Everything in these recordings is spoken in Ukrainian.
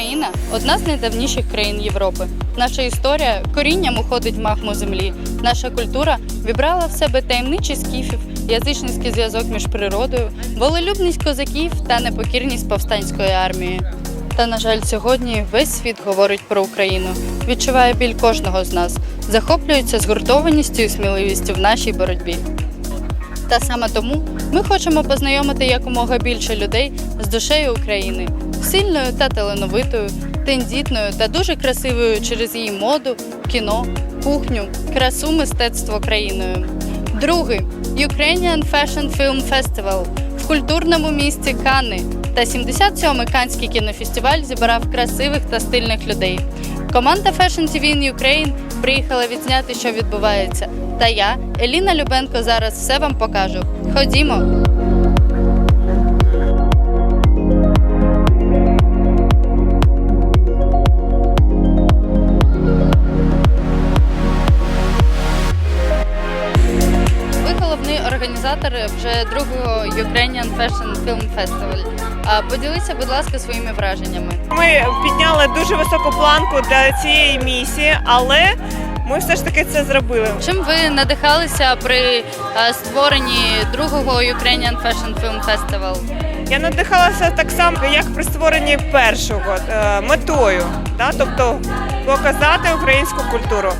Україна одна з найдавніших країн Європи. Наша історія корінням уходить в магму землі. Наша культура вібрала в себе таємничий скіфів, язичницький зв'язок між природою, волелюбність козаків та непокірність повстанської армії. Та, на жаль, сьогодні весь світ говорить про Україну, відчуває біль кожного з нас, захоплюється згуртованістю і сміливістю в нашій боротьбі. Та саме тому ми хочемо познайомити якомога більше людей з душею України, сильною та талановитою, тендітною та дуже красивою через її моду, кіно, кухню, красу мистецтво країною. Другий Ukrainian Fashion Film Festival в культурному місті Канни та 77-й Канський кінофестиваль зібрав красивих та стильних людей. Команда Fashion TV in Ukraine приїхала відзняти, що відбувається. Та я, Еліна Любенко, зараз все вам покажу. Ходімо. Ви головний організатор вже другого Ukrainian Fashion Film Festival. Поділіться, будь ласка, своїми враженнями. Ми підняли дуже високу планку для цієї місії, але ми все ж таки це зробили. Чим ви надихалися при створенні другого Ukrainian Fashion Film Festival? Я надихалася так само, як при створенні першого е, метою, да? тобто показати українську культуру.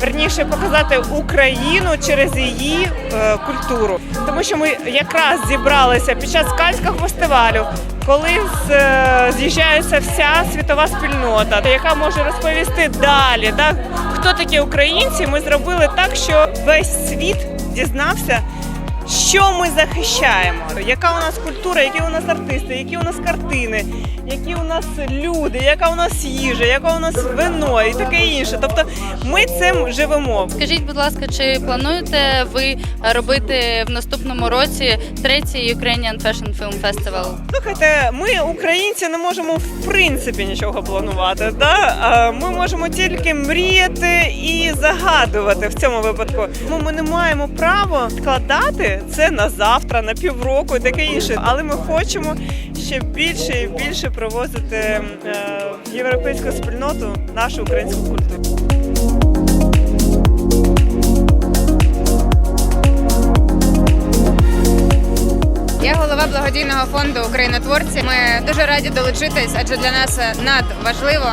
Верніше показати Україну через її е, культуру, тому що ми якраз зібралися під час Кальського фестивалю, коли е, з'їжджається вся світова спільнота, яка може розповісти далі, так хто такі українці. Ми зробили так, що весь світ дізнався, що ми захищаємо, яка у нас культура, які у нас артисти, які у нас картини, які у нас люди, яка у нас їжа, яка у нас вино і таке інше. Тобто ми цим живемо. Скажіть, будь ласка, чи плануєте ви робити в наступному році третій Ukrainian Fashion Film Festival? Слухайте, ми, українці, не можемо в принципі нічого планувати. Да? Ми можемо тільки мріяти і загадувати в цьому випадку. Тому ми не маємо права вкладати це на завтра, на півроку і таке інше. Але ми хочемо ще більше і більше привозити е, в європейську спільноту нашу українську культуру. Я голова благодійного фонду Українотворці. Ми дуже раді долучитись, адже для нас надважливо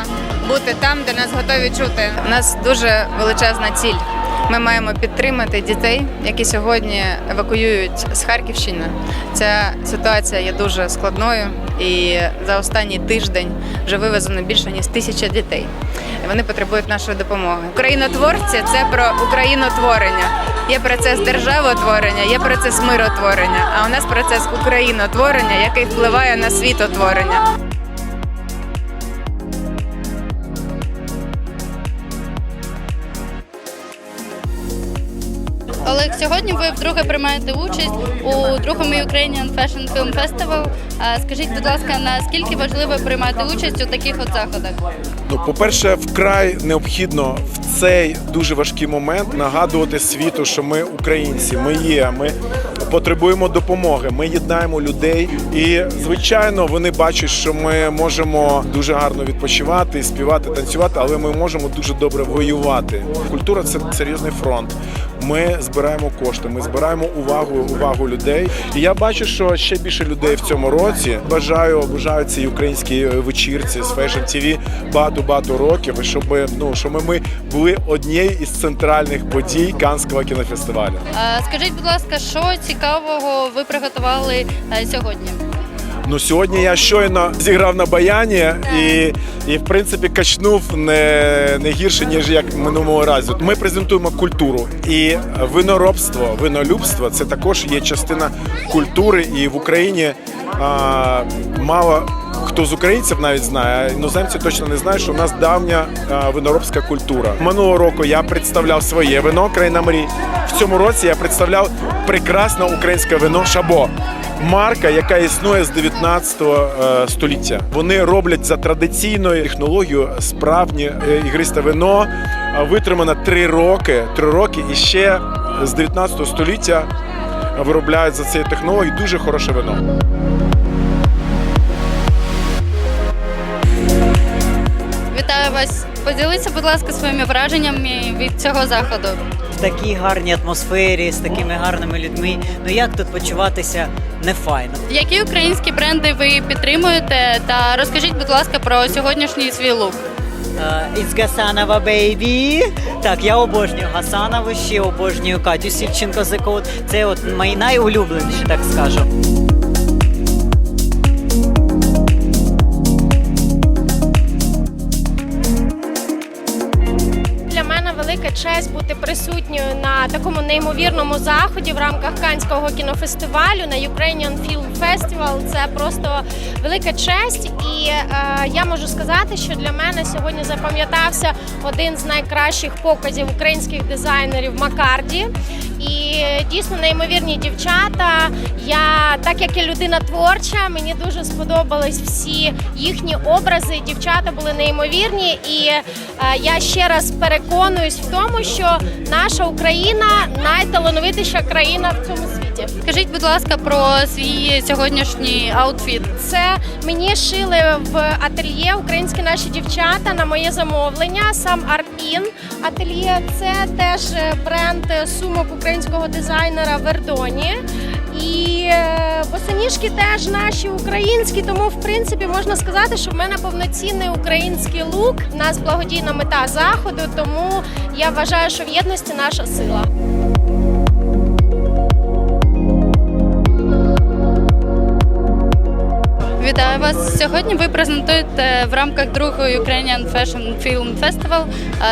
бути там, де нас готові чути. У нас дуже величезна ціль. Ми маємо підтримати дітей, які сьогодні евакуюють з Харківщини. Ця ситуація є дуже складною, і за останній тиждень вже вивезено більше ніж тисяча дітей. Вони потребують нашої допомоги. Українотворці це про українотворення. Є процес державотворення, є процес миротворення. А у нас процес українотворення, який впливає на світотворення. Сьогодні ви вдруге приймаєте участь у другому Ukrainian Fashion Film Festival. Скажіть, будь ласка, наскільки важливо приймати участь у таких от заходах? Ну, по-перше, вкрай необхідно в цей дуже важкий момент нагадувати світу, що ми українці, ми є, ми потребуємо допомоги, ми єднаємо людей. І звичайно, вони бачать, що ми можемо дуже гарно відпочивати, співати, танцювати, але ми можемо дуже добре воювати. Культура це серйозний фронт. Ми збираємо кошти, ми збираємо увагу, увагу людей. І я бачу, що ще більше людей в цьому році. Бажаю, бажаю цій українській вечірці з Fashion TV багато багато років, щоб ну щоб ми були однією із центральних подій Канського кінофестивалю. Скажіть, будь ласка, що цікавого ви приготували е, сьогодні? Ну сьогодні я щойно зіграв на баяні і, і в принципі качнув не, не гірше ніж як минулого разу. Ми презентуємо культуру і виноробство, винолюбство це також є частина культури, і в Україні а, мало. Хто з українців навіть знає, іноземці точно не знають, що в нас давня виноробська культура. Минулого року я представляв своє вино країна мрій. В цьому році я представляв прекрасне українське вино Шабо марка, яка існує з 19 е, століття. Вони роблять за традиційною технологією справжнє е, ігристе вино. Витримано три роки. Три роки і ще з 19 століття виробляють за цією технологією дуже хороше вино. Вітаю вас. Поділіться, будь ласка, своїми враженнями від цього заходу. В такій гарній атмосфері з такими гарними людьми. Ну як тут почуватися не файно? Які українські бренди ви підтримуєте? Та розкажіть, будь ласка, про сьогоднішній свій лук. Е, It's Гасанова Baby. Так, я обожнюю Гасанову, ще обожнюю Катю Сівченко The Code. Це от мої найулюбленіші, так скажу. Честь бути присутньою на такому неймовірному заході в рамках Канського кінофестивалю на Ukrainian Film Festival. Це просто велика честь, і е, я можу сказати, що для мене сьогодні запам'ятався один з найкращих показів українських дизайнерів Макарді. І дійсно неймовірні дівчата. Я, так як я людина творча, мені дуже сподобались всі їхні образи. Дівчата були неймовірні, і е, я ще раз переконуюсь в тому, що наша Україна найталановитіша країна в цьому світі. Скажіть, будь ласка, про свій сьогоднішній аутфіт. Це мені шили в ательє українські наші дівчата на моє замовлення. Сам Арпін ательє. Це теж бренд сумок українського дизайнера Вердоні. І е, босоніжки теж наші українські, тому в принципі можна сказати, що в мене повноцінний український лук. У нас благодійна мета заходу, тому я вважаю, що в єдності наша сила. Вітаю вас. Сьогодні ви презентуєте в рамках другої Ukrainian Fashion Film Festival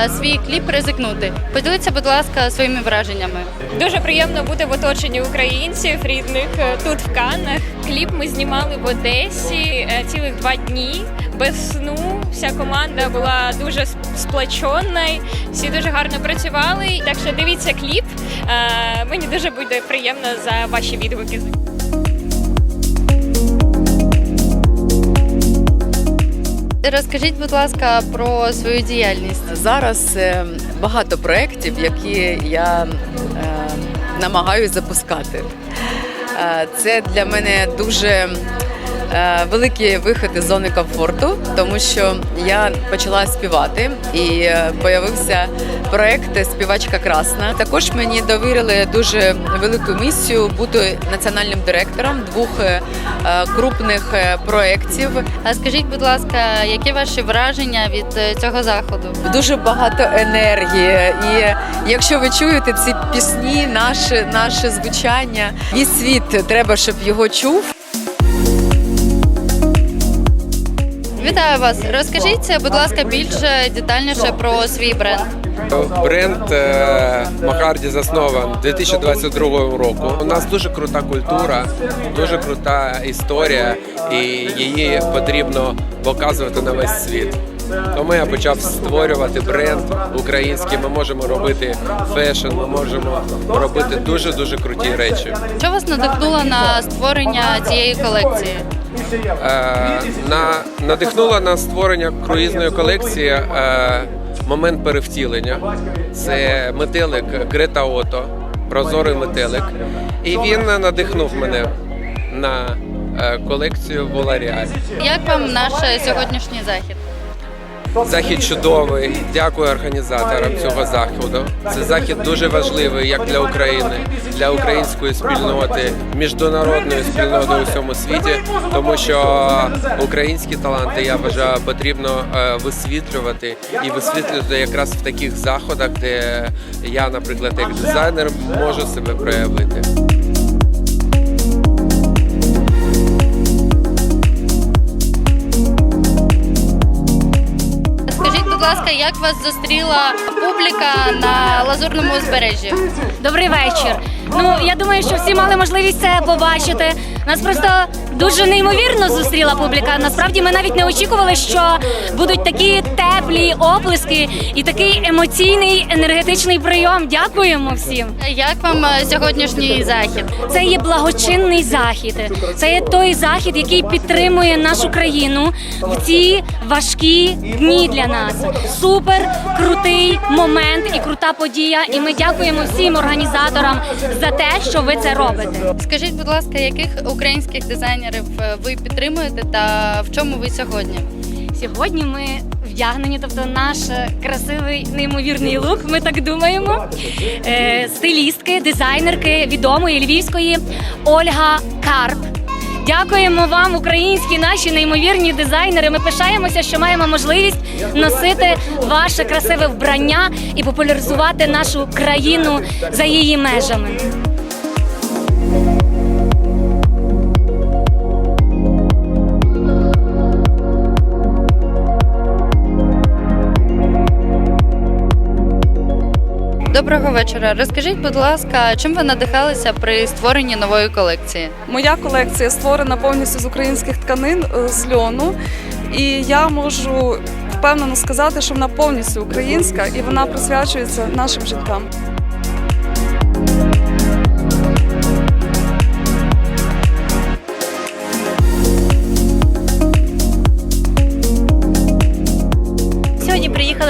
е, свій кліп Ризикнути. Поділіться, будь ласка, своїми враженнями. Дуже приємно бути в оточенні українців рідних е, тут в Каннах. Кліп ми знімали в Одесі е, цілих два дні без сну. Вся команда була дуже с- сплочена, всі дуже гарно працювали. Так що дивіться кліп. Мені дуже буде приємно за ваші відгуки. Розкажіть, будь ласка, про свою діяльність. Зараз е, багато проєктів, які я е, намагаюся запускати. Е, Це для мене дуже великий вихід із зони комфорту, тому що я почала співати і появився проєкт Співачка Красна. Також мені довірили дуже велику місію бути національним директором двох крупних е, проєктів. А скажіть, будь лака, які ваші враження від е, цього заходу? дуже багато енергії. І якщо ви чуєте ці пісні, наше, наше звучання, весь світ треба, щоб його чув. Вітаю вас. Розкажіть, будь ласка, більше детальніше про свій бренд. Бренд е, Макарді заснований 2022 року. У нас дуже крута культура, дуже крута історія, і її потрібно показувати на весь світ. Тому я почав створювати бренд український. Ми можемо робити фешн, ми можемо робити дуже дуже круті речі. Що вас надихнуло на створення цієї колекції? Е, на надихнуло на створення круїзної колекції е, момент перевтілення. Це метелик Грета Ото, прозорий метелик. І він надихнув мене на е, колекцію Воларіаль. Як вам наш е, сьогоднішній захід? Захід чудовий. Дякую організаторам цього заходу. Це захід дуже важливий як для України, для української спільноти, міжнародної спільноти у всьому світі, тому що українські таланти я вважаю потрібно е, висвітлювати і висвітлювати якраз в таких заходах, де я, наприклад, як дизайнер можу себе проявити. Ласка, як вас зустріла публіка на лазурному узбережжі? Добрий вечір. Ну я думаю, що всі мали можливість це побачити. Нас просто дуже неймовірно зустріла публіка. Насправді ми навіть не очікували, що будуть такі теплі оплески і такий емоційний енергетичний прийом. Дякуємо всім. Як вам е, сьогоднішній захід? Це є благочинний захід. Це є той захід, який підтримує нашу країну в ці важкі дні для нас. Супер крутий момент і крута подія. І ми дякуємо всім організаторам за те, що ви це робите. Скажіть, будь ласка, яких українських дизайнерів е, ви підтримуєте та в чому ви сьогодні? Сьогодні ми вдягнені, тобто наш красивий неймовірний лук. Ми так думаємо. Е, стилістки, дизайнерки відомої львівської Ольга Карп. Дякуємо вам, українські наші неймовірні дизайнери. Ми пишаємося, що маємо можливість носити ваше красиве вбрання і популяризувати нашу країну за її межами. Доброго вечора. Розкажіть, будь ласка, чим ви надихалися при створенні нової колекції? Моя колекція створена повністю з українських тканин е, з льону, і я можу впевнено сказати, що вона повністю українська і вона присвячується нашим жінкам.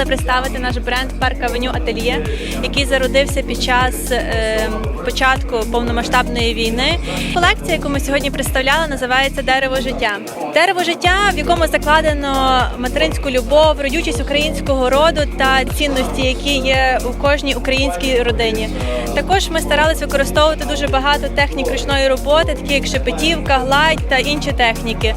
Сьогодні представити наш бренд Парк Авеню Ательє, який зародився під час е, початку повномасштабної війни. Колекція, яку ми сьогодні представляли, називається Дерево життя. Дерево життя, в якому закладено материнську любов, родючість українського роду та цінності, які є у кожній українській родині. Також ми старалися використовувати дуже багато технік ручної роботи, такі як шепетівка, гладь та інші техніки.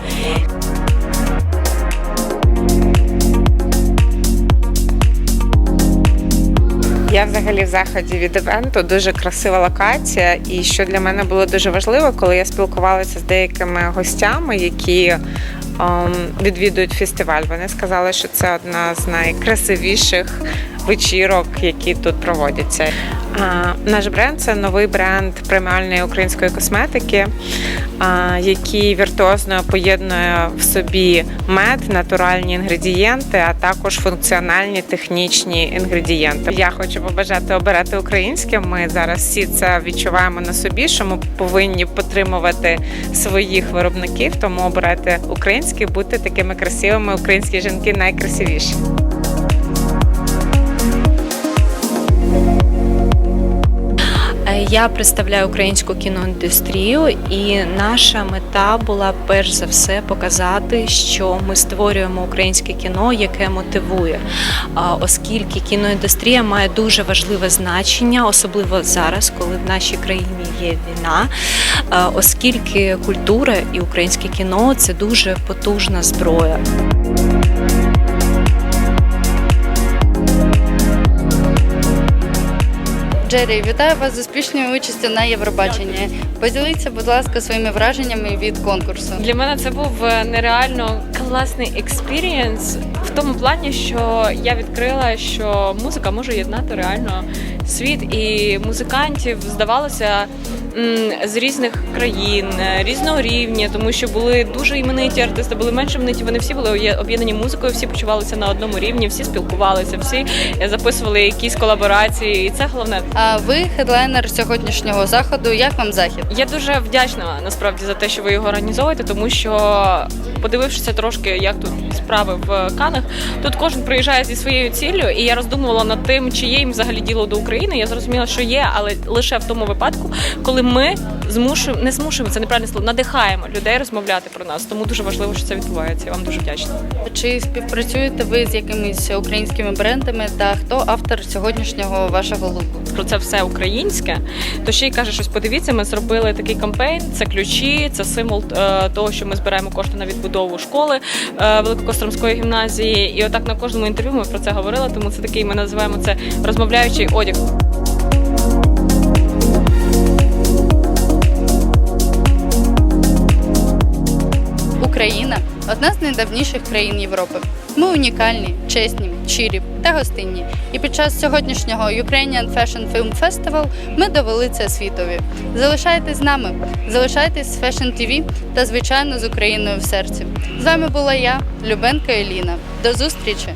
Я взагалі в заході від івенту дуже красива локація. І що для мене було дуже важливо, коли я спілкувалася з деякими гостями, які ем, відвідують фестиваль. Вони сказали, що це одна з найкрасивіших вечірок, які тут проводяться. Наш бренд це новий бренд преміальної української косметики, який віртуозно поєднує в собі мед, натуральні інгредієнти, а також функціональні технічні інгредієнти. Я хочу побажати обирати українське. Ми зараз всі це відчуваємо на собі, що ми повинні підтримувати своїх виробників, тому обирати українське, бути такими красивими. Українські жінки найкрасивіші. Я представляю українську кіноіндустрію, і наша мета була перш за все показати, що ми створюємо українське кіно, яке мотивує. Оскільки кіноіндустрія має дуже важливе значення, особливо зараз, коли в нашій країні є війна, оскільки культура і українське кіно це дуже потужна зброя. Джері, вітаю вас з успішною участю на Євробаченні. Поділіться, будь ласка, своїми враженнями від конкурсу. Для мене це був е, нереально класний експірієнс в тому плані, що я відкрила, що музика може єднати реально світ і музикантів здавалося з різних країн, е, різного рівня, тому що були дуже імениті артисти, були менш імениті. Вони всі були об'єднані музикою, всі почувалися на одному рівні, всі спілкувалися, всі записували якісь колаборації, і це головне. А ви хедлайнер сьогоднішнього заходу. Як вам захід? Я дуже вдячна насправді за те, що ви його організовуєте, тому що подивившися трошки, як тут справи в Канах, тут кожен приїжджає зі своєю ціллю, і я роздумувала над тим, чи є їм взагалі діло до України. Я зрозуміла, що є, але лише в тому випадку, коли ми змушуємо, не змушуємо це неправильне слово, надихаємо людей розмовляти про нас. Тому дуже важливо, що це відбувається. Я вам дуже вдячна. Чи співпрацюєте ви з якимись українськими брендами та хто автор сьогоднішнього вашого луку? про це все українське, то ще й каже, щось подивіться. Ми зробили такий кампейн. Це ключі, це символ е, того, що ми збираємо кошти на відбудову школи е, Великокостромської гімназії. І отак на кожному інтерв'ю ми про це говорили. Тому це такий ми називаємо це розмовляючий одяг. Україна одна з найдавніших країн Європи. Ми унікальні, чесні, щирі та гостинні. І під час сьогоднішнього Ukrainian Fashion Film Festival ми довели це світові. Залишайтесь з нами, залишайтесь з Fashion TV та звичайно з Україною в серці. З вами була я, Любенка Еліна. До зустрічі!